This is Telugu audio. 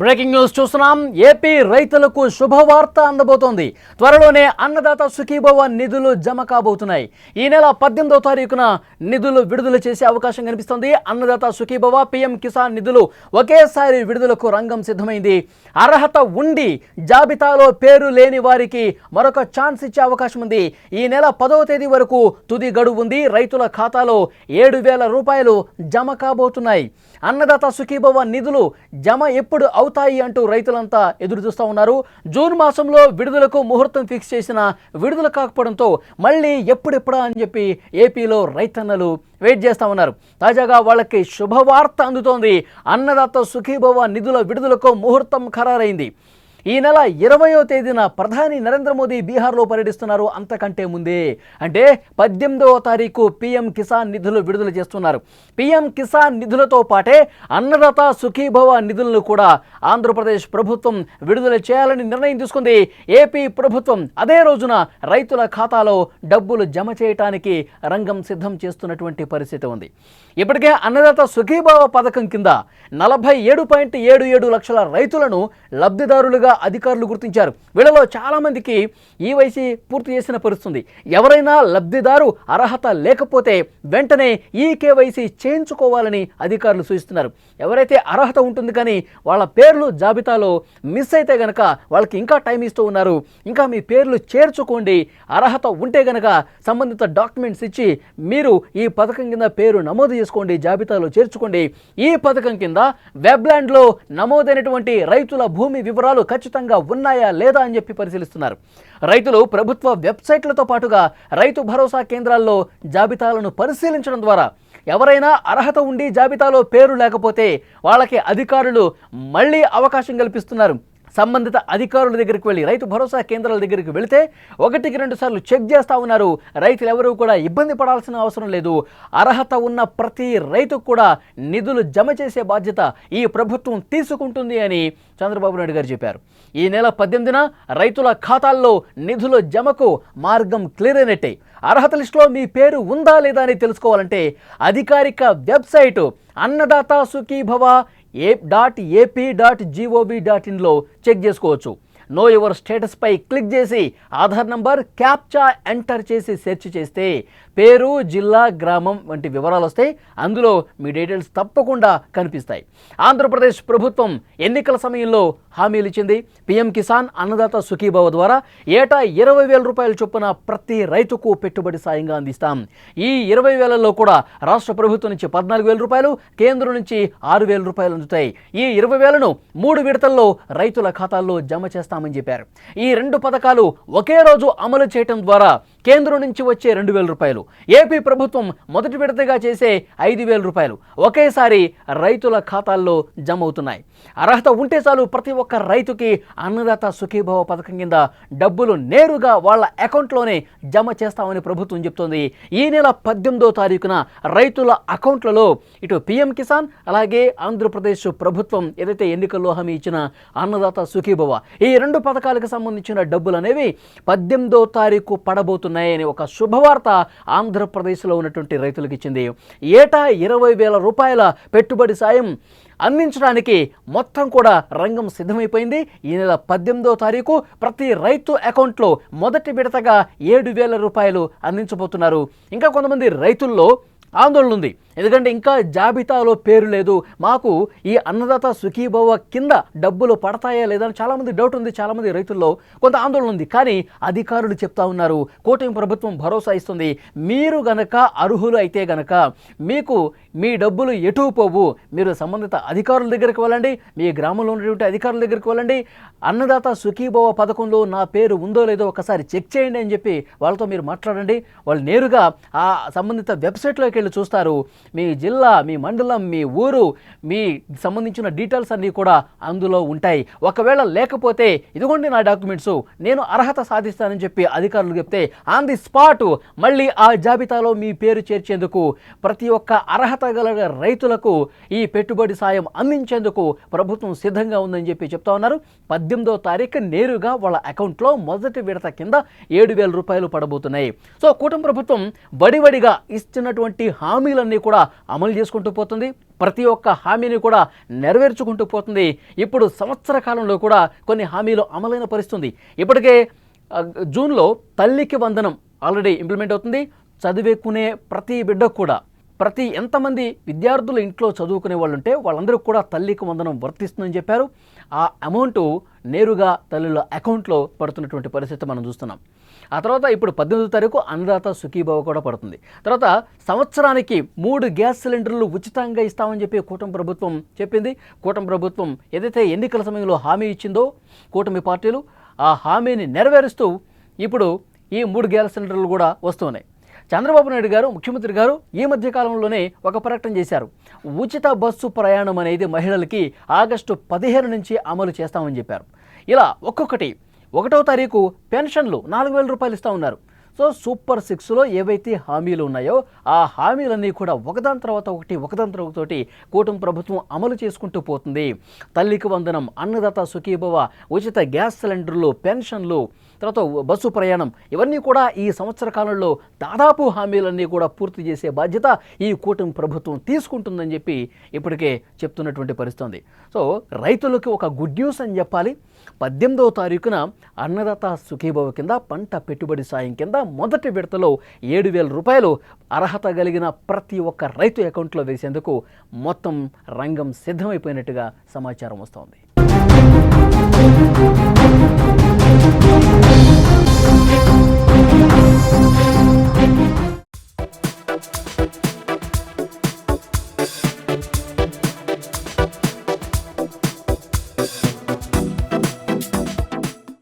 బ్రేకింగ్ న్యూస్ చూస్తున్నాం. ఏపీ రైతులకు శుభవార్త అందబోతోంది. త్వరలోనే అన్నదాత సుఖీభవ నిధులు జమ కాబోతున్నాయి. ఈ నెల పద్దెనిమిదవ తారీఖున నిధులు విడుదల చేసే అవకాశం కనిపిస్తోంది. అన్నదాత సుఖీభవ పిఎం కిసాన్ నిధులు ఒకేసారి విడుదలకు రంగం సిద్ధమైంది. అర్హత ఉండి జాబితాలో పేరు లేని వారికి మరొక ఛాన్స్ ఇచ్చే అవకాశం ఉంది. ఈ నెల పదవ తేదీ వరకు తుది గడువు ఉంది. రైతుల ఖాతాలో ఏడు వేల రూపాయలు జమ కాబోతున్నాయి. అన్నదాత సుఖీభవ నిధులు జమ ఎప్పుడు అవుతాయి అంటూ రైతులంతా ఎదురు చూస్తూ ఉన్నారు. జూన్ మాసంలో విడుదలకు ముహూర్తం ఫిక్స్ చేసిన విడుదల కాకపోవడంతో మళ్ళీ ఎప్పుడెప్పుడా అని చెప్పి ఏపీలో రైతన్నలు వెయిట్ చేస్తూ ఉన్నారు. తాజాగా వాళ్ళకి శుభవార్త అందుతోంది. అన్నదాత సుఖీభవ నిధుల విడుదలకు ముహూర్తం ఖరారైంది. ఈ నెల ఇరవయో తేదీన ప్రధాని నరేంద్ర మోదీ బీహార్లో పర్యటిస్తున్నారు అంతకంటే ముందే. అంటే పద్దెనిమిదవ తారీఖు పీఎం కిసాన్ నిధులు విడుదల చేస్తున్నారు. పీఎం కిసాన్ నిధులతో పాటే అన్నదాత సుఖీభవ నిధులను కూడా ఆంధ్రప్రదేశ్ ప్రభుత్వం విడుదల చేయాలని నిర్ణయం తీసుకుంది. ఏపీ ప్రభుత్వం అదే రోజున రైతుల ఖాతాలో డబ్బులు జమ చేయటానికి రంగం సిద్ధం చేస్తున్నటువంటి పరిస్థితి ఉంది. ఇప్పటికే అన్నదాత సుఖీభావ పథకం కింద నలభై ఏడు పాయింట్ ఏడు ఏడు లక్షల రైతులను లబ్ధిదారులుగా అధికారులు గుర్తించారు. వీళ్ళలో చాలామందికి ఈవైసీ పూర్తి చేసిన పరిస్థితుంది. ఎవరైనా లబ్ధిదారు అర్హత లేకపోతే వెంటనే ఈ కేవైసీ చేయించుకోవాలని అధికారులు సూచిస్తున్నారు. ఎవరైతే అర్హత ఉంటుంది కానీ వాళ్ళ పేర్లు జాబితాలో మిస్ అయితే గనక వాళ్ళకి ఇంకా టైం ఇస్తూ ఉన్నారు. ఇంకా మీ పేర్లు చేర్చుకోండి. అర్హత ఉంటే గనక సంబంధిత డాక్యుమెంట్స్ ఇచ్చి మీరు ఈ పథకం కింద పేరు నమోదు చేసుకోండి జాబితాలో చేర్చుకోండి. ఈ పథకం కింద వెబ్లాండ్లో నమోదైనటువంటి రైతుల భూమి వివరాలు ఖచ్చితంగా ఉన్నాయా లేదా అని చెప్పి పరిశీలిస్తున్నారు. రైతులు ప్రభుత్వ వెబ్సైట్లతో పాటుగా రైతు భరోసా కేంద్రాల్లో జాబితాలను పరిశీలించడం ద్వారా ఎవరైనా అర్హత ఉండి జాబితాలో పేరు లేకపోతే వాళ్ళకి అధికారులు మళ్ళీ అవకాశం కల్పిస్తున్నారు. సంబంధిత అధికారుల దగ్గరికి వెళ్ళి రైతు భరోసా కేంద్రాల దగ్గరికి వెళితే ఒకటికి రెండు సార్లు చెక్ చేస్తూ ఉన్నారు. రైతులు ఎవరూ కూడా ఇబ్బంది పడాల్సిన అవసరం లేదు. అర్హత ఉన్న ప్రతి రైతుకు కూడా నిధులు జమ చేసే బాధ్యత ఈ ప్రభుత్వం తీసుకుంటుంది అని చంద్రబాబు నాయుడు గారు చెప్పారు. ఈ నెల పద్దెనిమిదిన రైతుల ఖాతాల్లో నిధుల జమకు మార్గం క్లియర్ అయినట్టే. అర్హత లిస్టులో మీ పేరు ఉందా లేదా అని తెలుసుకోవాలంటే అధికారిక వెబ్సైటు అన్నదాత సుఖీభవ ఏ dot AP dot G O V dot ఇన్లో check చేసుకోవచ్చు. నో యువర్ స్టేటస్పై క్లిక్ చేసి ఆధార్ నంబర్ క్యాప్చా ఎంటర్ చేసి సెర్చ్ చేస్తే పేరు జిల్లా గ్రామం వంటి వివరాలు వస్తాయి. అందులో మీ డీటెయిల్స్ తప్పకుండా కనిపిస్తాయి. ఆంధ్రప్రదేశ్ ప్రభుత్వం ఎన్నికల సమయంలో హామీలు ఇచ్చింది. పీఎం కిసాన్ అన్నదాత సుఖీభావ ద్వారా ఏటా ఇరవై వేల రూపాయల చొప్పున ప్రతి రైతుకు పెట్టుబడి సాయంగా అందిస్తాం. ఈ ఇరవై వేలలో కూడా రాష్ట్ర ప్రభుత్వం నుంచి పద్నాలుగు వేల రూపాయలు కేంద్రం నుంచి ఆరు వేల రూపాయలు అందుతాయి. ఈ ఇరవై వేలను మూడు విడతల్లో రైతుల ఖాతాల్లో జమ చేస్తామని చెప్పారు. ఈ రెండు పథకాలు ఒకే రోజు అమలు చేయటం ద్వారా కేంద్రం నుంచి వచ్చే రెండు వేల రూపాయలు. ఏపీ ప్రభుత్వం మొదటి విడతగా చేసే ఐదు వేల రూపాయలు. ఒకేసారి రైతుల ఖాతాల్లో జమ అవుతున్నాయి అర్హత ఉంటే చాలు ప్రతి ఒక్క రైతుకి అన్నదాత సుఖీభవ పథకం కింద డబ్బులు నేరుగా వాళ్ళ అకౌంట్లోనే జమ చేస్తామని ప్రభుత్వం చెప్తోంది. ఈ నెల పద్దెనిమిదో తారీఖున రైతుల అకౌంట్లలో ఇటు పిఎం కిసాన్ అలాగే ఆంధ్రప్రదేశ్ ప్రభుత్వం ఏదైతే ఎన్నికల్లో హామీ ఇచ్చిన అన్నదాత సుఖీభవ ఈ రెండు పథకాలకు సంబంధించిన డబ్బులు అనేవి పద్దెనిమిదో తారీఖు ఉన్నాయని ఒక శుభవార్త ఆంధ్రప్రదేశ్లో ఉన్నటువంటి రైతులకు ఇచ్చింది. ఏటా ఇరవై వేల రూపాయల పెట్టుబడి సాయం అందించడానికి మొత్తం కూడా రంగం సిద్ధమైపోయింది. ఈ నెల పద్దెనిమిదో తారీఖు ప్రతి రైతు అకౌంట్లో మొదటి విడతగా ఏడు వేల రూపాయలు అందించబోతున్నారు. ఇంకా కొంతమంది రైతుల్లో ఆందోళన ఉంది. ఎందుకంటే ఇంకా జాబితాలో పేరు లేదు. మాకు ఈ అన్నదాత సుఖీభవ కింద డబ్బులు పడతాయా లేదా అని చాలామంది డౌట్ ఉంది. చాలామంది రైతుల్లో కొంత ఆందోళన ఉంది. కానీ అధికారులు చెప్తా ఉన్నారు. కూటమి ప్రభుత్వం భరోసా ఇస్తుంది. మీరు గనక అర్హులు అయితే గనక మీకు మీ డబ్బులు ఎటు పోవు. మీరు సంబంధిత అధికారుల దగ్గరికి వెళ్ళండి. మీ గ్రామంలో ఉన్నటువంటి అధికారుల దగ్గరికి వెళ్ళండి. అన్నదాత సుఖీభవ పథకంలో నా పేరు ఉందో లేదో ఒకసారి చెక్ చేయండి అని చెప్పి వాళ్ళతో మీరు మాట్లాడండి. వాళ్ళు నేరుగా ఆ సంబంధిత వెబ్సైట్లోకి వెళ్ళి చూస్తారు. మీ జిల్లా మీ మండలం మీ ఊరు మీ సంబంధించిన డీటెయిల్స్ అన్నీ కూడా అందులో ఉంటాయి. ఒకవేళ లేకపోతే ఇదిగోండి నా డాక్యుమెంట్స్ నేను అర్హత సాధిస్తానని చెప్పి అధికారులు చెప్తే ఆన్ ది స్పాట్ మళ్ళీ ఆ జాబితాలో మీ పేరు చేర్చేందుకు ప్రతి ఒక్క అర్హత గల రైతులకు ఈ పెట్టుబడి సాయం అందించేందుకు ప్రభుత్వం సిద్ధంగా ఉందని చెప్పి చెప్తా ఉన్నారు. పద్దెనిమిదో తారీఖు నేరుగా వాళ్ళ అకౌంట్లో మొదటి విడత కింద ఏడు వేల రూపాయలు పడబోతున్నాయి. సో కూటమి ప్రభుత్వం వడివడిగా ఇస్తున్నటువంటి హామీలన్నీ కూడా అమలు చేసుకుంటూ పోతుంది. ప్రతి ఒక్క హామీని కూడా నెరవేర్చుకుంటూ పోతుంది. ఇప్పుడు సంవత్సర కాలంలో కూడా కొన్ని హామీలు అమలైన పరిస్థితుంది. ఇప్పటికే జూన్లో తల్లికి వందనం ఆల్రెడీ ఇంప్లిమెంట్ అవుతుంది. చదివేకునే ప్రతి బిడ్డకు కూడా ప్రతి ఎంతమంది విద్యార్థులు ఇంట్లో చదువుకునే వాళ్ళు ఉంటే వాళ్ళందరికీ కూడా తల్లికి వందనం వర్తిస్తుందని చెప్పారు. ఆ అమౌంట్ నేరుగా తల్లుల అకౌంట్లో పడుతున్నటువంటి పరిస్థితి మనం చూస్తున్నాం. ఆ తర్వాత ఇప్పుడు పద్దెనిమిదో తారీఖు అన్నదాత సుఖీభావ కూడా పడుతుంది. తర్వాత సంవత్సరానికి మూడు గ్యాస్ సిలిండర్లు ఉచితంగా ఇస్తామని చెప్పి కూటమి ప్రభుత్వం చెప్పింది. కూటమి ప్రభుత్వం ఏదైతే ఎన్నికల సమయంలో హామీ ఇచ్చిందో కూటమి పార్టీలు ఆ హామీని నెరవేరుస్తూ ఇప్పుడు ఈ మూడు గ్యాస్ సిలిండర్లు కూడా వస్తున్నాయి. చంద్రబాబు నాయుడు గారు ముఖ్యమంత్రి గారు ఈ మధ్య కాలంలోనే ఒక ప్రకటన చేశారు. ఉచిత బస్సు ప్రయాణం అనేది మహిళలకి ఆగస్టు పదిహేను నుంచి అమలు చేస్తామని చెప్పారు. ఇలా ఒక్కొక్కటి ఒకటో తారీఖు పెన్షన్లు నాలుగు వేల రూపాయలు ఇస్తా ఉన్నారు. సో సూపర్ సిక్స్లో ఏవైతే హామీలు ఉన్నాయో ఆ హామీలన్నీ కూడా ఒకదాని తర్వాత ఒకటి ఒకదాని తర్వాత ఒకటి కూటమి ప్రభుత్వం అమలు చేసుకుంటూ పోతుంది. తల్లికి వందనం అన్నదాత సుఖీభవ ఉచిత గ్యాస్ సిలిండర్లు పెన్షన్లు తర్వాత బస్సు ప్రయాణం ఇవన్నీ కూడా ఈ సంవత్సర కాలంలో దాదాపు హామీలన్నీ కూడా పూర్తి చేసే బాధ్యత ఈ కూటమి ప్రభుత్వం తీసుకుంటుందని చెప్పి ఇప్పటికే చెప్తున్నటువంటి పరిస్థితి ఉంది సో రైతులకు ఒక గుడ్ న్యూస్ అని చెప్పాలి. పద్దెనిమిదవ తారీఖున అన్నదాత సుఖీభవ కింద పంట పెట్టుబడి సాయం కింద మొదటి విడతలో ఏడు వేల రూపాయలు అర్హత కలిగిన ప్రతి ఒక్క రైతు అకౌంట్లో వేసేందుకు మొత్తం రంగం సిద్ధమైపోయినట్టుగా సమాచారం వస్తోంది.